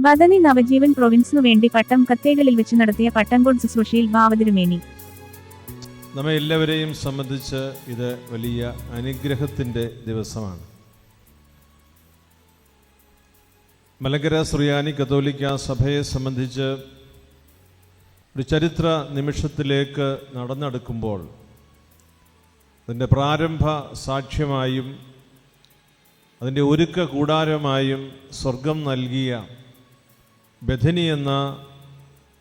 ബദനി നവജീവൻ പ്രൊവിൻസിനു വേണ്ടി പട്ടം കത്തേകളിൽ വെച്ച് നടത്തിയ പട്ടംകോട് ശുശ്രൂഷയിൽ ഭാവതിരുമേനി നമ്മെ എല്ലാവരെയും സംബന്ധിച്ച് ഇത് വലിയ അനുഗ്രഹത്തിന്റെ ദിവസമാണ്. മലങ്കര സുറിയാനി കത്തോലിക്ക സഭയെ സംബന്ധിച്ച് ഒരു ചരിത്ര നിമിഷത്തിലേക്ക് നടന്നെടുക്കുമ്പോൾ അതിന്റെ പ്രാരംഭ സാക്ഷ്യമായും അതിന്റെ ഒരുക്ക കൂടാരമായും സ്വർഗം നൽകിയ ബഥനി എന്ന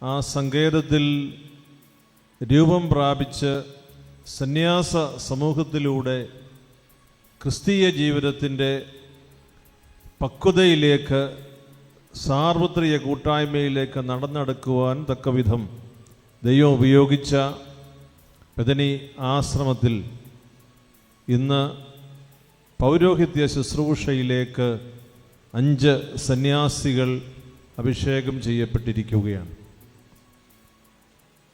ആ സങ്കേതത്തിൽ രൂപം പ്രാപിച്ച് സന്യാസ സമൂഹത്തിലൂടെ ക്രിസ്തീയ ജീവിതത്തിന്റെ പക്വതയിലേക്ക് സാർവത്രിക കൂട്ടായ്മയിലേക്ക് നടന്നെടുക്കുവാൻ തക്കവിധം ദൈവം ഉപയോഗിച്ച ബദനി ആശ്രമത്തിൽ ഇന്ന് പൗരോഹിത്യ ശുശ്രൂഷയിലേക്ക് അഞ്ച് സന്യാസികൾ അഭിഷേകം ചെയ്യപ്പെട്ടിരിക്കുകയാണ്.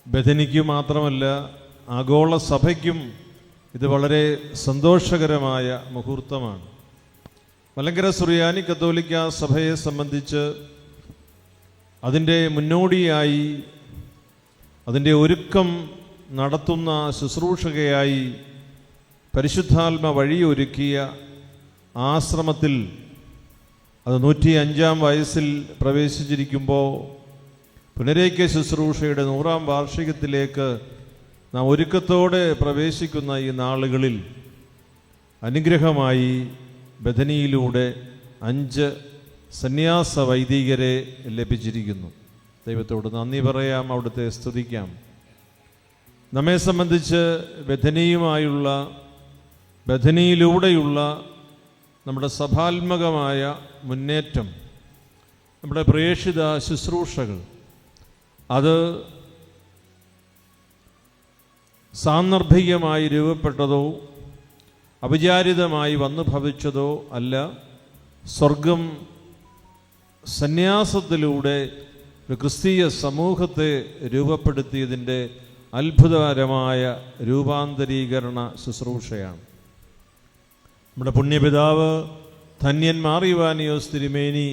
ബഥനിക്ക് മാത്രമല്ല ആഗോള സഭയ്ക്കും ഇത് വളരെ സന്തോഷകരമായ മുഹൂർത്തമാണ്. മലങ്കര സുറിയാനി കത്തോലിക്ക സഭയെ സംബന്ധിച്ച് അതിന്റെ മുന്നോടിയായി അതിന്റെ ഒരുക്കം നടത്തുന്ന ശുശ്രൂഷകയായി പരിശുദ്ധാത്മ വഴിയൊരുക്കിയ ആശ്രമത്തിൽ അത് നൂറ്റി അഞ്ചാം വയസ്സിൽ പ്രവേശിച്ചിരിക്കുമ്പോൾ പുനരേക്ക ശുശ്രൂഷയുടെ നൂറാം വാർഷികത്തിലേക്ക് നാം ഒരുക്കത്തോടെ പ്രവേശിക്കുന്ന ഈ നാളുകളിൽ അനുഗ്രഹമായി ബഥനിയിലൂടെ അഞ്ച് സന്യാസ വൈദികരെ ലഭിച്ചിരിക്കുന്നു. ദൈവത്തോട് നന്ദി പറയാം അവിടുത്തെ സ്തുതിക്കാം. നമ്മെ സംബന്ധിച്ച് ബഥനിയുമായുള്ള ബഥനിയിലൂടെയുള്ള നമ്മുടെ സഭാത്മകമായ മുന്നേറ്റം നമ്മുടെ പ്രേക്ഷിത ശുശ്രൂഷകൾ അത് സാന്ദർഭികമായി രൂപപ്പെട്ടതോ അപചാരിതമായി വന്നു ഭവിച്ചതോ അല്ല സ്വർഗം സന്യാസത്തിലൂടെ ഒരു ക്രിസ്തീയ സമൂഹത്തെ രൂപപ്പെടുത്തിയതിന്റെ അത്ഭുതകരമായ രൂപാന്തരീകരണ ശുശ്രൂഷയാണ്. നമ്മുടെ പുണ്യപിതാവ് ധന്യൻ മാറിവാനിയോസ് തിരുമേനി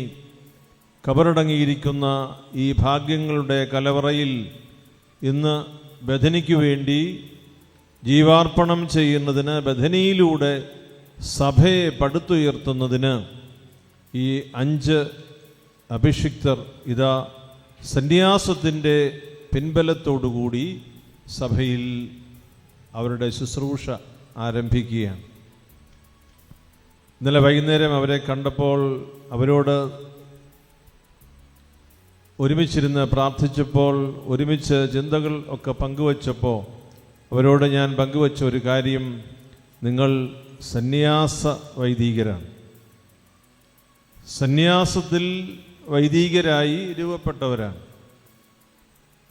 കബറടങ്ങിയിരിക്കുന്ന ഈ ഭാഗ്യങ്ങളുടെ കലവറയിൽ ഇന്ന് ബഥനിക്ക് വേണ്ടി ജീവാർപ്പണം ചെയ്യുന്നതിന് ബഥനിയിലൂടെ സഭയെ പടുത്തുയർത്തുന്നതിന് ഈ അഞ്ച് അഭിഷിക്തർ ഇതാ സന്യാസത്തിന്റെ പിൻബലത്തോടുകൂടി സഭയിൽ അവരുടെ ശുശ്രൂഷ ആരംഭിക്കുകയാണ്. ഇന്നലെ വൈകുന്നേരം അവരെ കണ്ടപ്പോൾ അവരോട് ഒരുമിച്ചിരുന്ന് പ്രാർത്ഥിച്ചപ്പോൾ ഒരുമിച്ച് ചിന്തകൾ ഒക്കെ പങ്കുവച്ചപ്പോൾ അവരോട് ഞാൻ പങ്കുവച്ച ഒരു കാര്യം നിങ്ങൾ സന്യാസ വൈദികരാണ്. സന്യാസത്തിൽ വൈദികരായി രൂപപ്പെട്ടവരാണ്.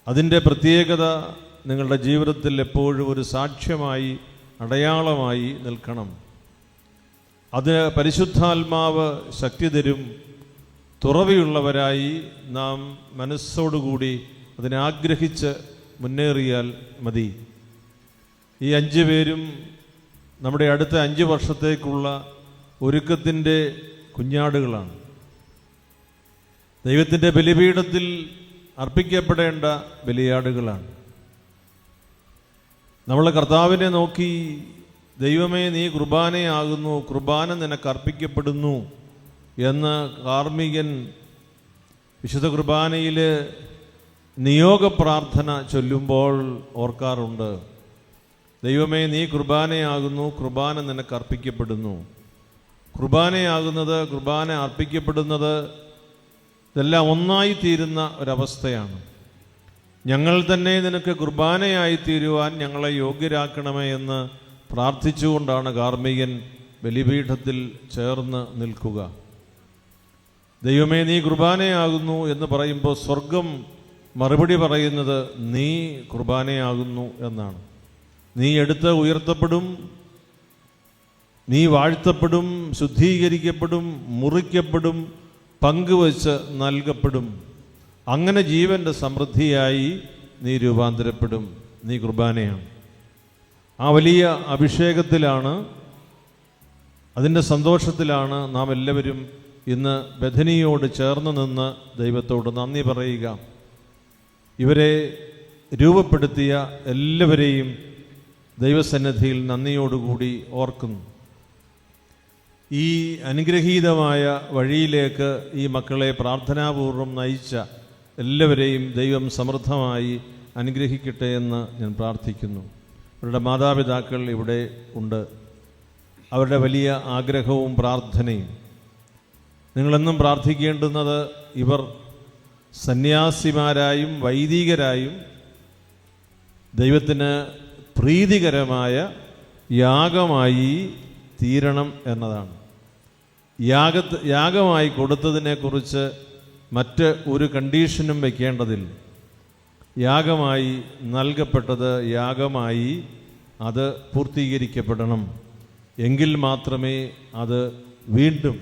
അതിന്റെ പ്രത്യേകത നിങ്ങളുടെ ജീവിതത്തിൽ എപ്പോഴും ഒരു സാക്ഷ്യമായി അടയാളമായി നിൽക്കണം. അത് പരിശുദ്ധാത്മാവ് ശക്തി തരും തുറവിയുള്ളവരായി നാം മനസ്സോടുകൂടി അതിനെ ആഗ്രഹിച്ച് മുന്നേറിയാൽ മതി. ഈ അഞ്ച് പേരും നമ്മുടെ അടുത്ത അഞ്ച് വർഷത്തേക്കുള്ള ഒരുക്കത്തിന്റെ കുഞ്ഞാടുകളാണ്. ദൈവത്തിന്റെ ബലിപീഠത്തിൽ അർപ്പിക്കപ്പെടേണ്ട ബലിയാടുകളാണ്. നമ്മൾ കർത്താവിനെ നോക്കി ദൈവമേ നീ കുർബാനയാകുന്നു കുർബാന നിനക്ക് അർപ്പിക്കപ്പെടുന്നു എന്ന് കാർമ്മികൻ വിശുദ്ധ കുർബാനയിൽ നിയോഗ പ്രാർത്ഥന ചൊല്ലുമ്പോൾ ഓർക്കാറുണ്ട്. ദൈവമേ നീ കുർബാനയാകുന്നു കുർബാന നിനക്ക് അർപ്പിക്കപ്പെടുന്നു. കുർബാനയാകുന്നത് കുർബാന അർപ്പിക്കപ്പെടുന്നത് ഇതെല്ലാം ഒന്നായി തീരുന്ന ഒരവസ്ഥയാണ്. ഞങ്ങൾ തന്നെ നിനക്ക് കുർബാനയായി തീരുവാൻ ഞങ്ങളെ യോഗ്യരാക്കണമേ എന്ന് പ്രാർത്ഥിച്ചുകൊണ്ടാണ് കാർമ്മികൻ ബലിപീഠത്തിൽ ചേർന്ന് നിൽക്കുക. ദൈവമേ നീ കുർബാനയാകുന്നു എന്ന് പറയുമ്പോൾ സ്വർഗം മറുപടി പറയുന്നത് നീ കുർബാനയാകുന്നു എന്നാണ്. നീ എടുത്ത് ഉയർത്തപ്പെടും നീ വാഴ്ത്തപ്പെടും ശുദ്ധീകരിക്കപ്പെടും മുറിക്കപ്പെടും പങ്കുവച്ച് നൽകപ്പെടും. അങ്ങനെ ജീവന്റെ സമൃദ്ധിയായി നീ രൂപാന്തരപ്പെടും. നീ കുർബാനയാണ്. ആ വലിയ അഭിഷേകത്തിലാണ് അതിന്റെ സന്തോഷത്തിലാണ് നാം എല്ലാവരും ഇന്ന് ബഥനിയോട് ചേർന്ന് നിന്ന് ദൈവത്തോട് നന്ദി പറയുക. ഇവരെ രൂപപ്പെടുത്തിയ എല്ലാവരെയും ദൈവസന്നിധിയിൽ നന്ദിയോടുകൂടി ഓർക്കുന്നു. ഈ അനുഗ്രഹീതമായ വഴിയിലേക്ക് ഈ മക്കളെ പ്രാർത്ഥനാപൂർവം നയിച്ച എല്ലാവരെയും ദൈവം സമൃദ്ധമായി അനുഗ്രഹിക്കട്ടെ എന്ന് ഞാൻ പ്രാർത്ഥിക്കുന്നു. അവരുടെ മാതാപിതാക്കൾ ഇവിടെ ഉണ്ട്. അവരുടെ വലിയ ആഗ്രഹവും പ്രാർത്ഥനയും. നിങ്ങളെന്നും പ്രാർത്ഥിക്കേണ്ടുന്നത് ഇവർ സന്യാസിമാരായും വൈദികരായും ദൈവത്തിന് പ്രീതികരമായ യാഗമായി തീരണം എന്നതാണ്. യാഗത്ത് യാഗമായി കൊടുത്തതിനെക്കുറിച്ച് മറ്റ് ഒരു കണ്ടീഷനും വയ്ക്കേണ്ടതില്ല യാഗമായി നൽകപ്പെട്ടത് യാഗമായി അത് പൂർത്തീകരിക്കപ്പെടണം. എങ്കിൽ മാത്രമേ അത് വീണ്ടും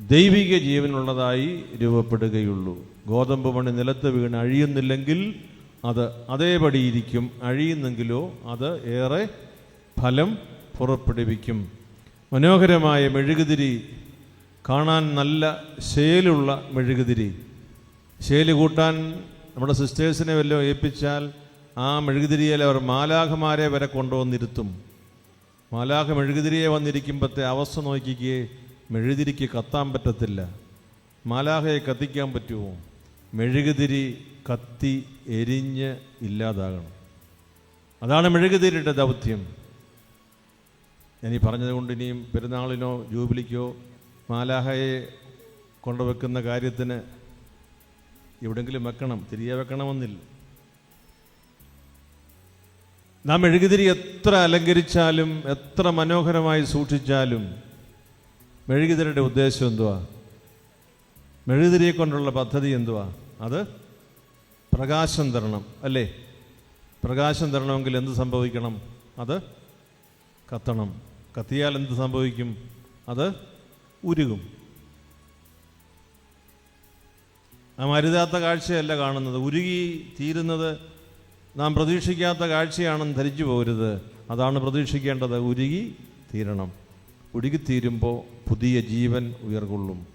ദൈവിക ജീവനുള്ളതായി രൂപപ്പെടുകയുള്ളൂ. ഗോതമ്പ് മണി നിലത്ത് വീണ് അഴിയുന്നില്ലെങ്കിൽ അത് അതേപടി ഇരിക്കും. അഴിയുന്നെങ്കിലോ അത് ഏറെ ഫലം പുറപ്പെടുവിക്കും. മനോഹരമായ മെഴുകുതിരി കാണാൻ നല്ല ശേലുള്ള മെഴുകുതിരി. ശേൽ കൂട്ടാൻ നമ്മുടെ സിസ്റ്റേഴ്സിനെ വല്ലതും ഏൽപ്പിച്ചാൽ ആ മെഴുകുതിരിയിൽ അവർ മാലാഖമാരെ വരെ കൊണ്ടുവന്നിരുത്തും. മാലാഖ മെഴുകുതിരിയെ വന്നിരിക്കുമ്പോഴത്തെ അവസ്ഥ നോക്കിക്കേ മെഴുകുതിരിക്ക് കത്താൻ പറ്റത്തില്ല. മാലാഖയെ കത്തിക്കാൻ പറ്റുമോ? മെഴുകുതിരി കത്തി എരിഞ്ഞ് ഇല്ലാതാകണം. അതാണ് മെഴുകുതിരിയുടെ ദൗത്യം. ഞാൻ ഈ പറഞ്ഞതുകൊണ്ട് ഇനിയും പെരുന്നാളിനോ ജൂബിലിക്കോ മാലാഹയെ കൊണ്ടുവെക്കുന്ന കാര്യത്തിന് എവിടെങ്കിലും വെക്കണം തിരികെ വെക്കണമെന്നില്ല. നാം മെഴുകുതിരി എത്ര അലങ്കരിച്ചാലും എത്ര മനോഹരമായി സൂക്ഷിച്ചാലും മെഴുകുതിരിയുടെ ഉദ്ദേശം എന്തുവാ? മെഴുകുതിരിയെ കൊണ്ടുള്ള പദ്ധതി എന്തുവാ? അത് പ്രകാശം തരണം അല്ലേ? പ്രകാശം തരണമെങ്കിൽ എന്ത് സംഭവിക്കണം? അത് കത്തണം. കത്തിയാൽ എന്ത് സംഭവിക്കും? അത് ഉരുകും. ആ അരുതാത്ത കാഴ്ചയല്ല കാണുന്നത്. ഉരുകി തീരുന്നത് നാം പ്രതീക്ഷിക്കാത്ത കാഴ്ചയാണെന്ന് ധരിച്ചു പോകരുത് അതാണ് പ്രതീക്ഷിക്കേണ്ടത്. ഉരുകി തീരണം. ഉരുകിത്തീരുമ്പോൾ പുതിയ ജീവൻ ഉയർകൊള്ളും.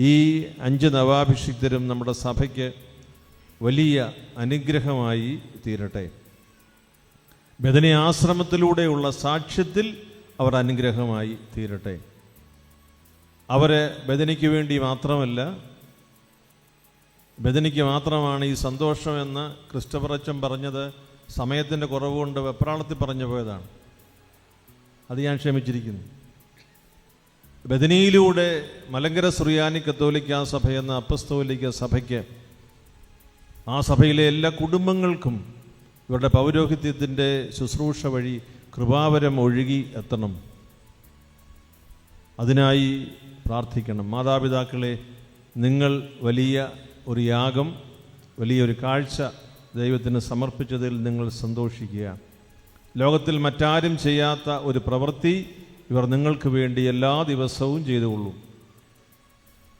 ഈ അഞ്ച് നവാഭിഷിക്തരും നമ്മുടെ സഭയ്ക്ക് വലിയ അനുഗ്രഹമായി തീരട്ടെ. ബദനി ആശ്രമത്തിലൂടെയുള്ള സാക്ഷ്യത്തിൽ അവർ അനുഗ്രഹമായി തീരട്ടെ. അവരെ ബദനിക്ക് വേണ്ടി മാത്രമല്ല ബദനിക്ക് മാത്രമാണ് ഈ സന്തോഷമെന്ന് ക്രിസ്റ്റഫർ അച്ചൻ പറഞ്ഞത് സമയത്തിന്റെ കുറവുകൊണ്ട് വെപ്രാളത്തിൽ പറഞ്ഞു പോയതാണ്. അത് ഞാൻ ക്ഷമിച്ചിരിക്കുന്നു. ബദനിയിലൂടെ മലങ്കര സുറിയാനി കത്തോലിക്ക സഭ എന്ന അപ്പസ്തോലിക്ക സഭയ്ക്ക് ആ സഭയിലെ എല്ലാ കുടുംബങ്ങൾക്കും ഇവരുടെ പൗരോഹിത്യത്തിന്റെ ശുശ്രൂഷ വഴി കൃപാവരം ഒഴുകി എത്തണം. അതിനായി പ്രാർത്ഥിക്കണം. മാതാപിതാക്കളെ നിങ്ങൾ വലിയ ഒരു യാഗം വലിയൊരു കാഴ്ച ദൈവത്തിന് സമർപ്പിച്ചതിൽ നിങ്ങൾ സന്തോഷിക്കുക. ലോകത്തിൽ മറ്റാരും ചെയ്യാത്ത ഒരു പ്രവൃത്തി ഇവർ നിങ്ങൾക്ക് വേണ്ടി എല്ലാ ദിവസവും ചെയ്തുകൊള്ളും.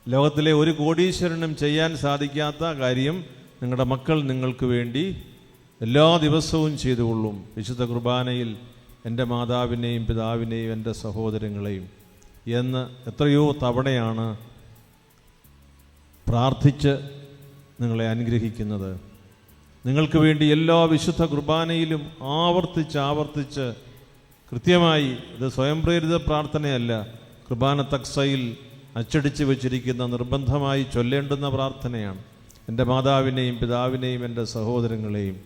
ലോകത്തിലെ ഒരു കോടീശ്വരനും ചെയ്യാൻ സാധിക്കാത്ത കാര്യം നിങ്ങളുടെ മക്കൾ നിങ്ങൾക്ക് വേണ്ടി എല്ലാ ദിവസവും ചെയ്തുകൊള്ളും. വിശുദ്ധ കുർബാനയിൽ എന്റെ മാതാവിനെയും പിതാവിനെയും എന്റെ സഹോദരങ്ങളെയും എന്ന് എത്രയോ തവണയാണ് പ്രാർത്ഥിച്ച് നിങ്ങളെ അനുഗ്രഹിക്കുന്നത്. നിങ്ങൾക്ക് വേണ്ടി എല്ലാ വിശുദ്ധ കുർബാനയിലും ആവർത്തിച്ച് ആവർത്തിച്ച് കൃത്യമായി ഇത് സ്വയം പ്രേരിത പ്രാർത്ഥനയല്ല. കുർബാന തക്സയിൽ അച്ചടിച്ച് വച്ചിരിക്കുന്ന നിർബന്ധമായി ചൊല്ലേണ്ടുന്ന പ്രാർത്ഥനയാണ്. എന്റെ മാതാവിനെയും പിതാവിനെയും എന്റെ സഹോദരങ്ങളെയും.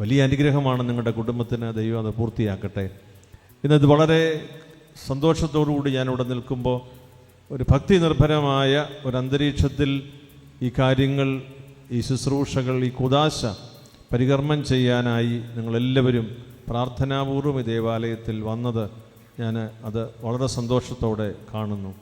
വലിയ അനുഗ്രഹമാണ് നിങ്ങളുടെ കുടുംബത്തിന് ദൈവം അത് പൂർത്തിയാക്കട്ടെ. ഇന്നത് വളരെ സന്തോഷത്തോടുകൂടി ഞാനിവിടെ നിൽക്കുമ്പോൾ ഒരു ഭക്തി നിർഭരമായ ഒരു അന്തരീക്ഷത്തിൽ ഈ കാര്യങ്ങൾ ഈ ശുശ്രൂഷകൾ ഈ കുദാശ പരികർമ്മം ചെയ്യാനായി നിങ്ങളെല്ലാവരും പ്രാർത്ഥനാപൂർവം ഈ ദേവാലയത്തിൽ വന്നത് ഞാൻ അത് വളരെ സന്തോഷത്തോടെ കാണുന്നു.